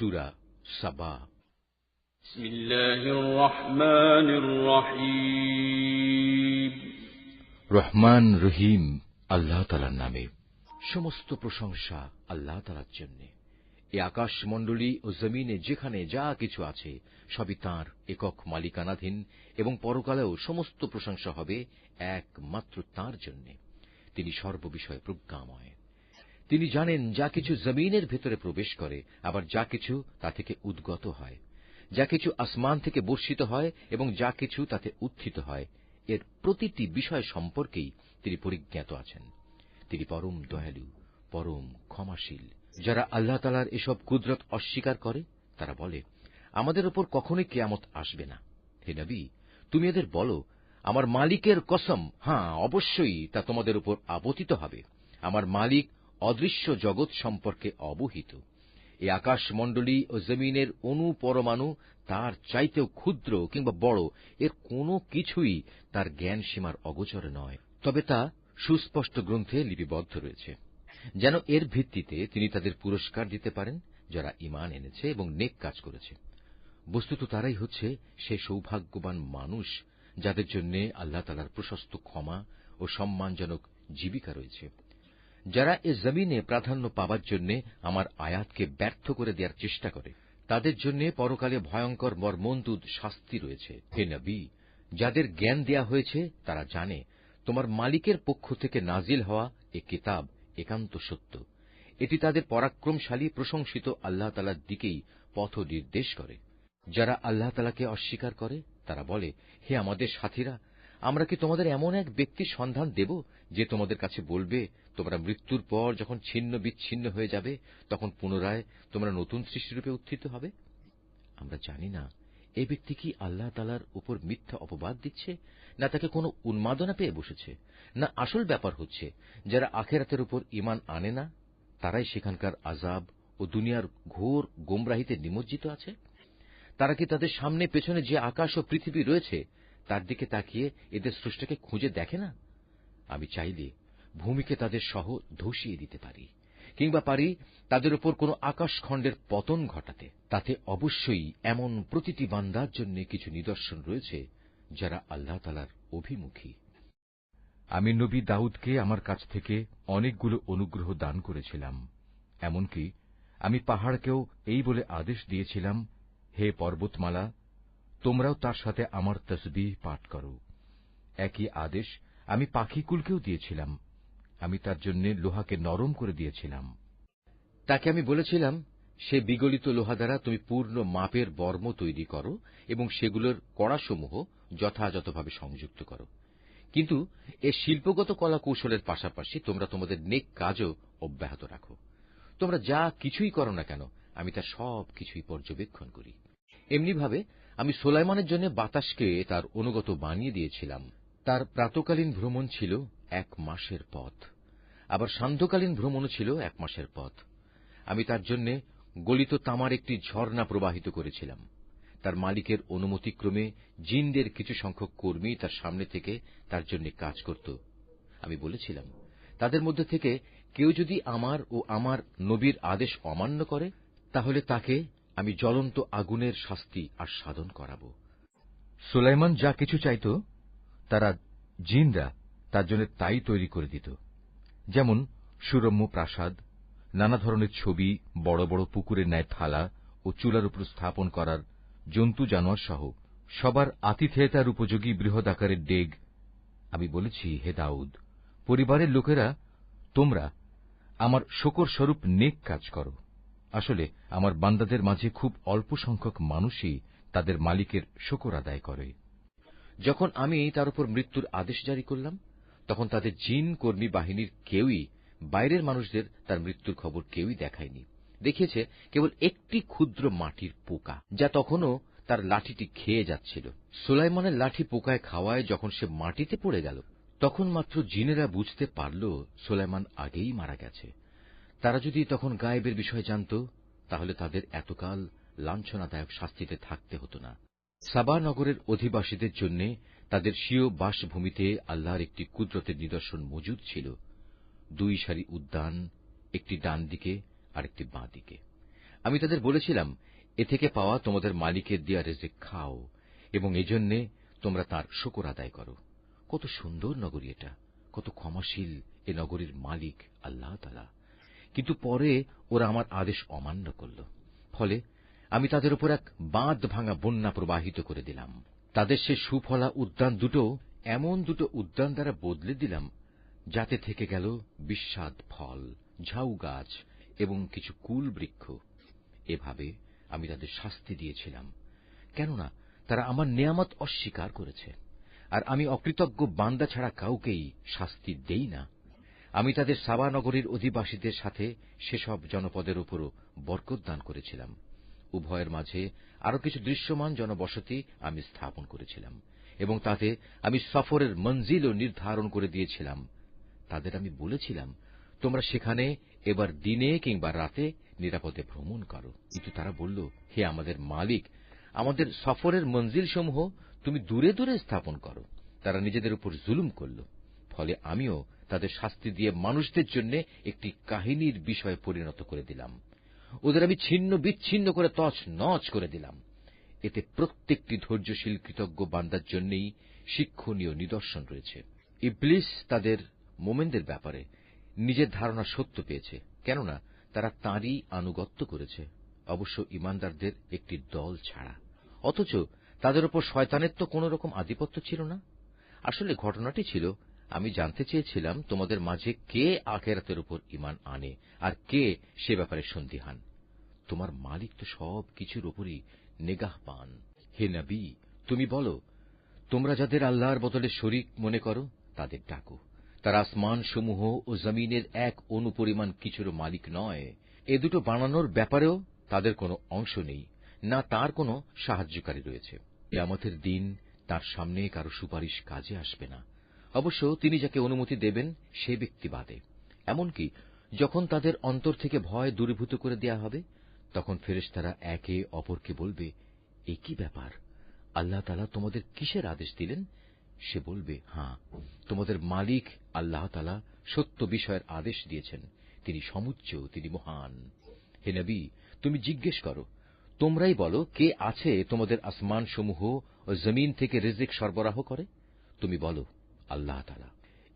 সুরা সাবা। রহমান রহিম। আল্লাহ তালার নামে। সমস্ত প্রশংসা আল্লাহ তালার জন্যে। এ আকাশমণ্ডলী ও জমিনে যেখানে যা কিছু আছে সবই তাঁর একক মালিকানাধীন এবং পরকালেও সমস্ত প্রশংসা হবে একমাত্র তাঁর জন্য। তিনি সর্ববিষয়ে প্রজ্ঞাময়। তিনি জানেন যা কিছু জমিনের ভেতরে প্রবেশ করে, আবার যা কিছু তা থেকে উদ্গত হয়। যা কিছু আসমান থেকে বর্ষিত হয় এবং যা কিছু তাতে উত্থিত হয়। এর প্রতিটি বিষয় সম্পর্কেই তিনি পরিজ্ঞাত আছেন। তিনি পরম দয়ালু, পরম ক্ষমাশীল। যারা আল্লাহ তালার এসব কুদরত অস্বীকার করে, তারা বলে, আমাদের ওপর কখনোই কেয়ামত আসবে না। হে নবী, তুমি এদের বলো, আমার মালিকের কসম হ্যাঁ অবশ্যই তা তোমাদের উপর আপতিত হবে। আমার মালিক অদৃশ্য জগৎ সম্পর্কে অবহিত। এই আকাশমণ্ডলী ও জমিনের অণু পরমাণু তার চাইতেও ক্ষুদ্র কিংবা বড়, এর কোনো কিছুই তার জ্ঞান সীমার অগোচরে নয়। তবে তা সুস্পষ্ট গ্রন্থে লিপিবদ্ধ রয়েছে। যেন এর ভিত্তিতে তিনি তাদের পুরস্কার দিতে পারেন, যারা ইমান এনেছে এবং নেক কাজ করেছে। বস্তুত তারাই হচ্ছে সে সৌভাগ্যবান মানুষ, যাদের জন্য আল্লাহ তালার প্রশস্ত ক্ষমা ও সম্মানজনক জীবিকা রয়েছে। যারা এ জমিনে প্রাধান্য পাবার জন্য আমার আয়াতকে ব্যর্থ করে দেওয়ার চেষ্টা করে, তাদের জন্য পরকালে ভয়ঙ্কর মর্মন্তুদ শাস্তি রয়েছে। হে নবী, যাদের জ্ঞান দেয়া হয়েছে, তারা জানে, তোমার মালিকের পক্ষ থেকে নাজিল হওয়া এ কিতাব একান্ত সত্য। এটি তাদের পরাক্রমশালী, প্রশংসিত আল্লাহ তালার দিকেই পথ নির্দেশ করে। যারা আল্লাহ তালাকে অস্বীকার করে, তারা বলে, হে আমাদের সাথীরা আমরা কি তোমাদের এমন এক ব্যক্তির সন্ধান দেব যে তোমাদের কাছে বলবে, তোমরা মৃত্যুর পর যখন ছিন্ন বিচ্ছিন্ন হয়ে যাবে, তখন পুনরায় তোমরা নতুন সৃষ্টিরূপে উত্থিত হবে আমরা জানি না। এই ব্যক্তি কি আল্লাহ তালার উপর মিথ্যা অপবাদ দিচ্ছে, না তাকে কোনো উন্মাদনা পেয়ে বসেছে, না আসল ব্যাপার হচ্ছে, যারা আখেরাতের উপর ইমান আনে না, তারাই সেখানকার আজাব ও দুনিয়ার ঘোর গোমরাহিতে নিমজ্জিত আছে? তারা কি তাদের সামনে পেছনে যে আকাশ ও পৃথিবী রয়েছে তার দিকে তাকিয়ে এদের স্রষ্টাকে খুঁজে দেখে না? আমি চাইলে ভূমিকে তাদের সহ ধসিয়ে দিতে পারি, কিংবা পারি তাদের উপর কোনো আকাশখণ্ডের পতন ঘটাতে। তাতে অবশ্যই এমন প্রতিটি বান্দার জন্য কিছু নিদর্শন রয়েছে, যারা আল্লাহ তালার অভিমুখী। আমি নবী দাউদকে আমার কাছ থেকে অনেকগুলো অনুগ্রহ দান করেছিলাম, এমনকি আমি পাহাড়কেও এই বলে আদেশ দিয়েছিলাম, হে পর্বতমালা তোমরাও তার সাথে আমার তসবিহ পাঠ করো। একই আদেশ আমি পাখিকুলকেও দিয়েছিলাম। আমি তার জন্য লোহাকে নরম করে দিয়েছিলাম। তাকে আমি বলেছিলাম, সে বিগলিত লোহা দ্বারা তুমি পূর্ণ মাপের বর্ম তৈরি করো এবং সেগুলোর কড়াসমূহ যথাযথভাবে সংযুক্ত করো। কিন্তু এ শিল্পগত কলা কৌশলের পাশাপাশি তোমরা তোমাদের নেক কাজও অব্যাহত রাখো। তোমরা যা কিছুই করো না কেন, আমি তা সব কিছুই পর্যবেক্ষণ করি। এমনিভাবে আমি সোলাইমানের জন্য বাতাসকে তার অনুগত বানিয়ে দিয়েছিলাম। তার প্রাতকালীন ভ্রমণ ছিল এক মাসের পথ। আবার সান্ধ্যকালীন ভ্রমণও ছিল এক মাসের পথ। আমি তার জন্য গলিত তামার একটি ঝর্ণা প্রবাহিত করেছিলাম। তার মালিকের অনুমতিক্রমে জিনদের কিছু সংখ্যক কর্মী তার সামনে থেকে তার জন্য কাজ করত। আমি বলেছিলাম, তাদের মধ্যে থেকে কেউ যদি আমার ও আমার নবীর আদেশ অমান্য করে, তাহলে তাকে আমি জ্বলন্ত আগুনের শাস্তি আস্বাদন করাব। সুলাইমান যা কিছু চাইত, তারা জিনরা তার জন্য তাই তৈরি করে দিত। যেমন সুরম্য প্রাসাদ, নানা ধরনের ছবি, বড় বড় পুকুরের ন্যায় থালা ও চুলার উপর স্থাপন করার জন্তু জানোয়ার সহ সবার আতিথেয়তার উপযোগী বৃহৎ আকারের ডেগ। আমি বলেছি, হে দাউদ, পরিবারের লোকেরা, তোমরা আমার শকর স্বরূপ নেক কাজ করো। আসলে আমার বান্দাদের মাঝে খুব অল্প সংখ্যক মানুষই তাদের মালিকের শকর আদায় করে। যখন আমি তার উপর মৃত্যুর আদেশ জারি করলাম, তখন তাদের জিন, কর্মী বাহিনীর কেউই, বাইরের মানুষদের তার মৃত্যুর খবর কেউই দেখায়নি। দেখিয়েছে কেবল একটি ক্ষুদ্র মাটির পোকা, যা তখনও তার লাঠিটি খেয়ে যাচ্ছিল। সুলাইমানের লাঠি পোকায় খাওয়ায় যখন সে মাটিতে পড়ে গেল, তখন মাত্র জিনেরা বুঝতে পারল সুলাইমান আগেই মারা গেছে। তারা যদি তখন গায়েবের বিষয় জানত, তাহলে তাদের এতকাল লাঞ্ছনাদায়ক শাস্তিতে থাকতে হতো না। সাবা নগরের অধিবাসীদের জন্য তাদের স্বীয় বাসভূমিতে আল্লাহর একটি কুদরতের নিদর্শন মজুদ ছিল। দুই সারি উদ্যান, একটি ডান দিকে আর একটি বাঁ দিকে। আমি তাদের বলেছিলাম, এ থেকে পাওয়া তোমাদের মালিকের দেয়া রেজেক খাও এবং এজন্যে তোমরা তার শকর আদায় করো। কত সুন্দর নগরী এটা। কত ক্ষমাশীল এ নগরীর মালিক আল্লাহ তালা কিন্তু পরে ওরা আমার আদেশ অমান্য করল। ফলে আমি তাদের উপর এক বাঁধ ভাঙা বন্যা প্রবাহিত করে দিলাম। তাদের সে সুফলা উদ্যান দুটো এমন দুটো উদ্যান দ্বারা বদলে দিলাম, যাতে থেকে গেল বিস্বাদ ফল, ঝাউ গাছ এবং কিছু কুল বৃক্ষ। এভাবে আমি তাদের শাস্তি দিয়েছিলাম, কেননা তারা আমার নেয়ামত অস্বীকার করেছে। আর আমি অকৃতজ্ঞ বান্দা ছাড়া কাউকেই শাস্তি দেই না। আমি তাদের সাবা নগরীর অধিবাসীদের সাথে সেসব জনপদের উপরও বরকত দান করেছিলাম। উভয়ের মাঝে আরও কিছু দৃশ্যমান জনবসতি আমি স্থাপন করেছিলাম এবং তাতে আমি সফরের মঞ্জিলও নির্ধারণ করে দিয়েছিলাম। তাদের আমি বলেছিলাম, তোমরা সেখানে এবার দিনে কিংবা রাতে নিরাপদে ভ্রমণ করো। কিন্তু তারা বলল, হে আমাদের মালিক, আমাদের সফরের মঞ্জিলসমূহ তুমি দূরে দূরে স্থাপন করো। তারা নিজেদের উপর জুলুম করল, ফলে আমিও তাদের শাস্তি দিয়ে মানুষদের জন্য একটি কাহিনীর বিষয়ে পরিণত করে দিলাম। ওদের আমি ছিন্ন বিচ্ছিন্ন করে তছ নচ করে দিলাম। এতে প্রত্যেকটি ধৈর্যশীল কৃতজ্ঞ বান্দার জন্যই শিক্ষণীয় নিদর্শন রয়েছে। ইবলিস তাদের মোমেনদের ব্যাপারে নিজের ধারণা সত্য পেয়েছে, কেননা তারা তাঁরই আনুগত্য করেছে। অবশ্য ইমানদারদের একটি দল ছাড়া। অথচ তাদের ওপর শয়তানের তো কোন রকম আধিপত্য ছিল না। আসলে ঘটনাটি ছিল আমি জানতে চেয়েছিলাম তোমাদের মাঝে কে আখেরাতের উপর ইমান আনে আর কে সে ব্যাপারে সন্দিহান। তোমার মালিক তো সব কিছুর উপরই নেগাহ পান। হে নবী, তুমি বলো, তোমরা যাদের আল্লাহর বদলে শরিক মনে করো, তাদের ডাকো। তার আসমান সমূহ ও জমিনের এক অনুপরিমাণ কিছুরও মালিক নয়। এ দুটো বানানোর ব্যাপারেও তাদের কোনো অংশ নেই, না তার কোনো সাহায্যকারী রয়েছে। ইয়ামতের দিন তার সামনে কারও সুপারিশ কাজে আসবে না। অবশ্য তিনি যাকে অনুমতি দেবেন, সে ব্যক্তি বাদে। এমনকি যখন তাদের অন্তর থেকে ভয় দূরীভূত করে দেয়া হবে, তখন ফেরেশতারা একে অপরকে বলবে, এ কি ব্যাপার? আল্লাহ তালা তোমাদের কিসের আদেশ দিলেন? সে বলবে হাঁ তোমাদের মালিক আল্লাহ তালা সত্য বিষয়ের আদেশ দিয়েছেন। তিনি সমুচ্চ, তিনি মহান। হে নবী, তুমি জিজ্ঞেস করো, তোমরাই বলো, কে আছে তোমাদের আসমান সমূহ ও জমিন থেকে রিজিক সরবরাহ করে? তুমি বলো আল্লাহ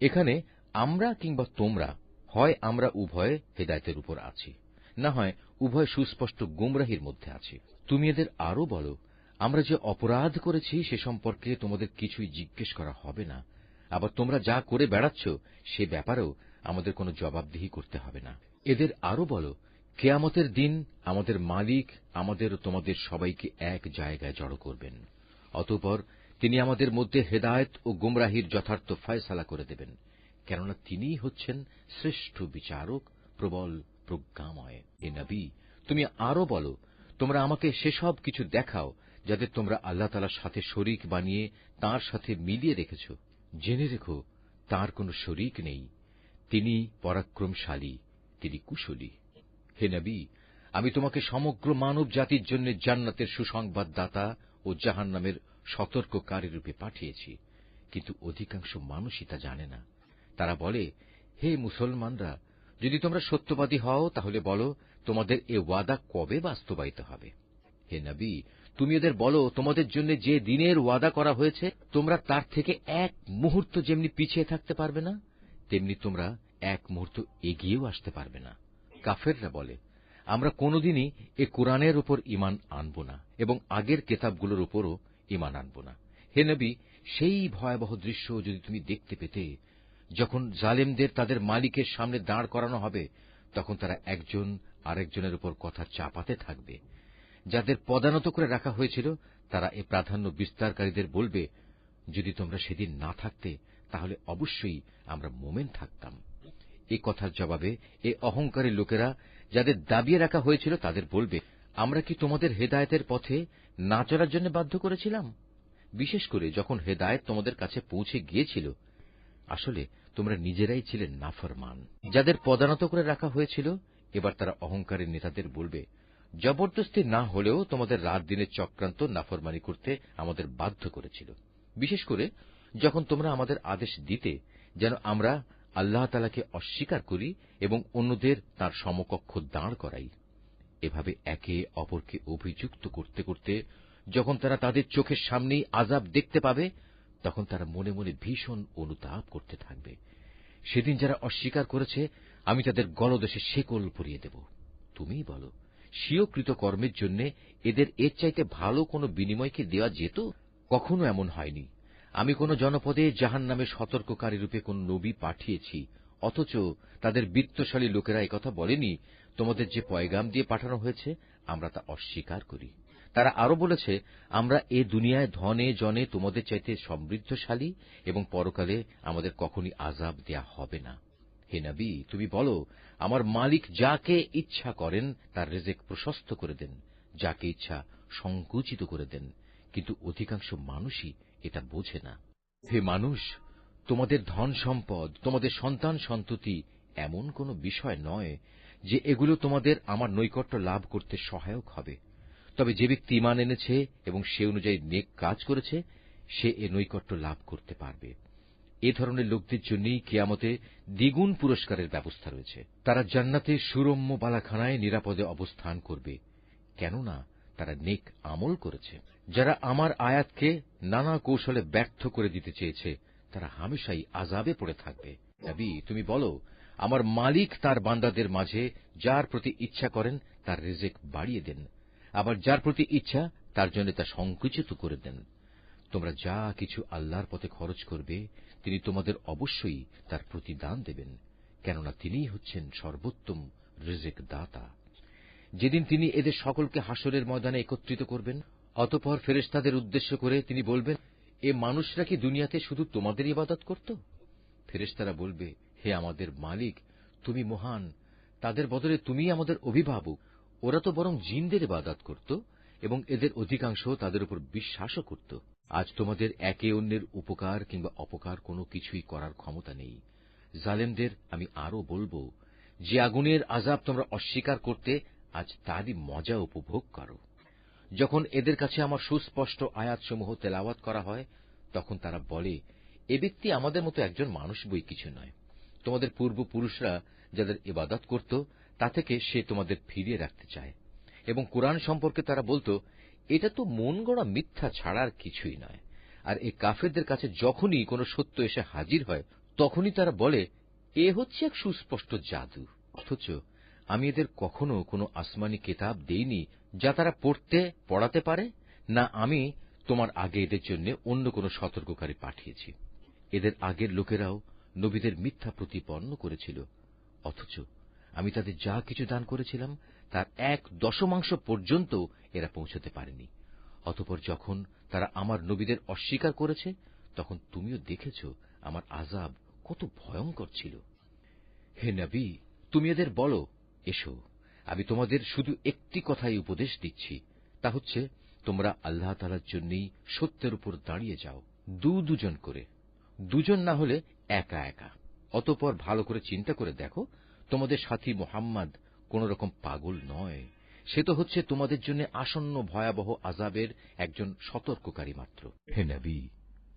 এখানে আমরা কিংবা তোমরা, হয় আমরা উভয় হেদায়তের উপর আছি, না হয় উভয় সুস্পষ্ট গুমরাহির মধ্যে আছি। তুমি এদের আরও বলো, আমরা যে অপরাধ করেছি সে সম্পর্কে তোমাদের কিছুই জিজ্ঞেস করা হবে না, আবার তোমরা যা করে বেড়াচ্ছ সে ব্যাপারেও আমাদের কোনো জবাবদিহি করতে হবে না। এদের আরও বলো, কেয়ামতের দিন আমাদের মালিক আমাদের তোমাদের সবাইকে এক জায়গায় জড়ো করবেন, অতঃপর তিনি আমাদের মধ্যে হেদায়েত ও গুমরাহির যথার্থ ফয়সালা করে দেবেন, কেননা তিনিই হচ্ছেন শ্রেষ্ঠ বিচারক, প্রবল প্রজ্ঞাময়। এ নবী, তুমি আরও বলো, তোমরা আমাকে সেসব কিছু দেখাও যাদের তোমরা আল্লাহ তালার সাথে শরিক বানিয়ে তার সাথে মিলিয়ে রেখেছ। জেনে রেখো, তার কোনো শরিক নেই। তিনি পরাক্রমশালী, তিনি কুশলী। হে নবী, আমি তোমাকে সমগ্র মানব জাতির জন্য জান্নাতের সুসংবাদদাতা ও জাহান্নামের সতর্ককারী রূপে পাঠিয়েছি, কিন্তু অধিকাংশ মানুষই তা জানে না। তারা বলে, হে মুসলমানরা, যদি তোমরা সত্যবাদী হও, তাহলে বলো, তোমাদের এ ওয়াদা কবে বাস্তবায়িত হবে? হে নবী, তুমি এদের বলো, তোমাদের জন্য যে দিনের ওয়াদা করা হয়েছে, তোমরা তার থেকে এক মুহূর্ত যেমনি পিছিয়ে থাকতে পারবে না, তেমনি তোমরা এক মুহূর্ত এগিয়েও আসতে পারবে না। কাফেররা বলে, আমরা কোনোদিনই এ কোরআনের উপর ইমান আনব না, এবং আগের কেতাবগুলোর উপরও ইমান আনব না। হে নবী, সেই ভয়াবহ দৃশ্য যদি তুমি দেখতে পেতে, যখন জালেমদের তাদের মালিকের সামনে দাঁড় করানো হবে, তখন তারা একজন আরেকজনের উপর কথা চাপাতে থাকবে। যাদের পদানত করে রাখা হয়েছিল, তারা এ প্রাধান্য বিস্তারকারীদের বলবে, যদি তোমরা সেদিন না থাকতে, তাহলে অবশ্যই আমরা মোমেন থাকতাম। এ কথার জবাবে এ অহংকারী লোকেরা, যাদের দাবিয়ে রাখা হয়েছিল, তাদের বলবে আমরা কি তোমাদের হেদায়তের পথে না চলার জন্য বাধ্য করেছিলাম? বিশেষ করে যখন হেদায়ত তোমাদের কাছে পৌঁছে গিয়েছিল, আসলে তোমরা নিজেরাই ছিলেন নাফরমান। যাদের পদানত করে রাখা হয়েছিল, এবার তারা অহংকারী নেতাদের বলবে, জবরদস্তি না হলেও তোমাদের রাত দিনের চক্রান্ত নাফরমানি করতে আমাদের বাধ্য করেছিল। বিশেষ করে যখন তোমরা আমাদের আদেশ দিতে, যেন আমরা আল্লাহ তালাকে অস্বীকার করি এবং অন্যদের তার সমকক্ষ দাঁড় করাই। এভাবে একে অপরকে অভিযুক্ত করতে করতে যখন তারা তাদের চোখের সামনেই আজাব দেখতে পাবে, তখন তারা মনে মনে ভীষণ অনুতাপ করতে থাকবে। সেদিন যারা অস্বীকার করেছে, আমি তাদের গলদেশে শেকল পরিয়ে দেব। তুমিই বলো, স্বীয় কৃতকর্মের জন্য এদের এর চাইতে ভালো কোনো বিনিময়কে দেওয়া যেত? কখনো এমন হয়নি। আমি কোন জনপদে জাহান নামে সতর্ককারী রূপে কোন নবী পাঠিয়েছি, অথচ তাদের বিত্তশালী লোকেরা একথা বলেনি তোমাদের যে পয়গাম দিয়ে পাঠানো হয়েছে, আমরা তা অস্বীকার করি। তারা আরও বলেছে, আমরা এ দুনিয়ায় ধনে জনে তোমাদের চাইতে সমৃদ্ধশালী এবং পরকালে আমাদের কখনই আজাব দেয়া হবে না। হে নবী, তুমি বলো, আমার মালিক যাকে ইচ্ছা করেন, তার রেজেক প্রশস্ত করে দেন, যাকে ইচ্ছা সংকুচিত করে দেন। কিন্তু অধিকাংশ মানুষই এটা বোঝে না। হে মানুষ, তোমাদের ধন সম্পদ তোমাদের সন্তান সন্ততি এমন কোন বিষয় নয় যে এগুলো তোমাদের আমার নৈকট্য লাভ করতে সহায়ক হবে। তবে যে ব্যক্তি ইমান এনেছে এবং সে অনুযায়ী নেক কাজ করেছে, সে এ নৈকট্য লাভ করতে পারবে। এ ধরনের লোকদের জন্যই কেয়ামতে দ্বিগুণ পুরস্কারের ব্যবস্থা রয়েছে। তারা জান্নাতে সুরম্য বালাখানায় নিরাপদে অবস্থান করবে, কেননা তারা নেক আমল করেছে। যারা আমার আয়াতকে নানা কৌশলে ব্যর্থ করে দিতে চেয়েছে, তারা হামেশাই আজাবে পড়ে থাকবে। তুমি বলো আমার মালিক তার বান্দাদের মাঝে যার প্রতি ইচ্ছা করেন তার রেজেক বাড়িয়ে দেন। আবার যার প্রতি ইচ্ছা, তার জন্য তা সংকুচিত করে দেন। তোমরা যা কিছু আল্লাহর পথে খরচ করবে, তিনি তোমাদের অবশ্যই তার প্রতিদান দেবেন, কেননা তিনিই হচ্ছেন সর্বোত্তম রিজেক দাতা যেদিন তিনি এদের সকলকে হাসরের ময়দানে একত্রিত করবেন, অতপর ফেরেশতাদের উদ্দেশ্য করে তিনি বলবেন, এ মানুষরা কি দুনিয়াতে শুধু তোমাদের ইবাদত করত? ফেরেশতারা বলবে হে আমাদের মালিক, তুমি মহান। তাদের বদলে তুমি আমাদের অভিভাবক। ওরা তো বরং জিনদের ইবাদত করত এবং এদের অধিকাংশ তাদের উপর বিশ্বাসও করত। আজ তোমাদের একে অন্যের উপকার কিংবা অপকার কোনো কিছুই করার ক্ষমতা নেই। জালেমদের আমি আরও বলব, যে আগুনের আজাব তোমরা অস্বীকার করতে আজ তারই মজা উপভোগ করো। যখন এদের কাছে আমার সুস্পষ্ট আয়াতসমূহ তেলাওয়াত করা হয়, তখন তারা বলে, এ ব্যক্তি আমাদের মতো একজন মানুষ বই কিছু নয়। তোমাদের পূর্বপুরুষরা যাদের ইবাদত করত, তা থেকে সে তোমাদের ফিরিয়ে রাখতে চায়। এবং কোরআন সম্পর্কে তারা বলত, এটা তো মন গড়া মিথ্যা ছাড়ার কিছুই নয়। আর এই কাফেরদের কাছে যখনই কোনো সত্য এসে হাজির হয়, তখনই তারা বলে, এ হচ্ছে এক সুস্পষ্ট জাদু। অথচ আমি এদের কখনো কোনো আসমানি কেতাব দেইনি যা তারা পড়তে, পড়াতে পারে, না আমি তোমার আগে এদের জন্য অন্য কোনো সতর্ককারী পাঠিয়েছি। এদের আগের লোকেরাও নবীদের মিথ্যা প্রতিপন্ন করেছিল। অথচ আমি তাদের যা কিছু দান করেছিলাম, তার এক দশমাংশ পর্যন্ত এরা পৌঁছতে পারেনি। অতপর যখন তারা আমার নবীদের অস্বীকার করেছে, তখন তুমিও দেখেছ আমার আজাব কত ভয়ঙ্কর ছিল। হে নবী, তুমি এদের বলো, এসো, আমি তোমাদের শুধু একটি কথাই উপদেশ দিচ্ছি, তা হচ্ছে তোমরা আল্লাহ তালার জন্যই সত্যের উপর দাঁড়িয়ে যাও দু দুজন করে। দুজন না হলে একা একা। অতপর ভালো করে চিন্তা করে দেখো তোমাদের সাথী মোহাম্মদ কোন রকম পাগল নয়। সে তো হচ্ছে তোমাদের জন্য আসন্ন ভয়াবহ আজাবের একজন সতর্ককারী মাত্র। হে নবী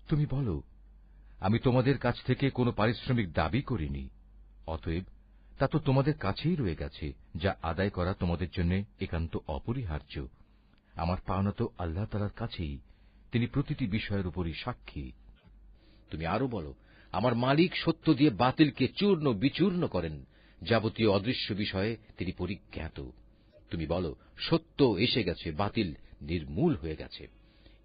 তুমি বলো আমি তোমাদের কাছ থেকে কোনো পারিশ্রমিক দাবি করিনি। অতএব তা তো তোমাদের কাছেই রয়ে গেছে যা আদায় করা তোমাদের জন্য একান্ত অপরিহার্য। আমার পাওনা তো আল্লাহ তালার কাছেই তিনি প্রতিটি বিষয়ের উপরই সাক্ষী। তুমি আরও বলো আমার মালিক সত্য দিয়ে বাতিলকে চূর্ণ বিচূর্ণ করেন, যাবতীয় অদৃশ্য বিষয়ে তিনি পরিজ্ঞাত। তুমি বলো, সত্য এসে গেছে, বাতিল নির্মূল হয়ে গেছে।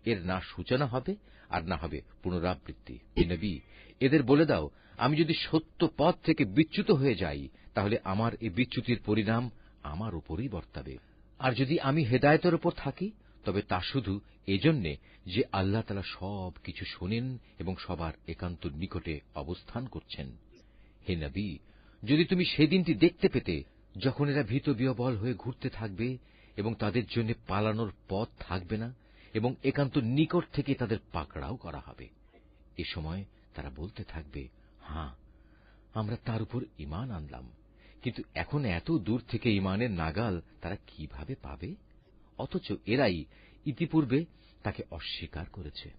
এর না সূচনা হবে, আর না হবে পুনরাবৃত্তি। নবী, এদের বলে দাও, আমি যদি সত্য পথ থেকে বিচ্যুত হয়ে যাই, তাহলে আমার এই বিচ্যুতির পরিণাম আমার উপরই বর্তাবে। আর যদি আমি হেদায়তের ওপর থাকি তবে তা শুধু এজন্যে যে আল্লাহ তালা সব কিছু শোনেন এবং সবার একান্ত নিকটে অবস্থান করছেন। হে নবী, যদি তুমি সেদিনটি দেখতে পেতে, যখন এরা ভীত বিয়বল হয়ে ঘুরতে থাকবে এবং তাদের জন্য পালানোর পথ থাকবে না এবং একান্ত নিকট থেকে তাদের পাকড়াও করা হবে, এ সময় তারা বলতে থাকবে, হাঁ, আমরা তার উপর ইমান আনলাম। কিন্তু এখন এত দূর থেকে ইমানের নাগাল তারা কীভাবে পাবে? অথচ এরাই ইতিপূর্বে তাকে অস্বীকার করেছে।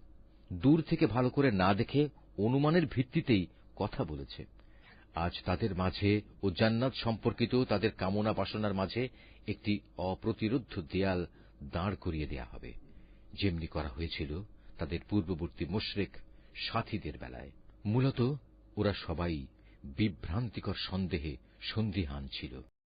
দূর থেকে ভালো করে না দেখে অনুমানের ভিত্তিতেই কথা বলেছে। আজ তাদের মাঝে ও জান্নাত সম্পর্কিত তাদের কামনা বাসনার মাঝে একটি অপ্রতিরোধ্য দেয়াল দাঁড় করিয়ে দেয়া হবে। যেমনি করা হয়েছিল তাদের পূর্ববর্তী মুশরিক সাথীদের বেলায়। মূলত ওরা সবাই বিভ্রান্তিকর সন্দেহে সন্দিহান ছিল।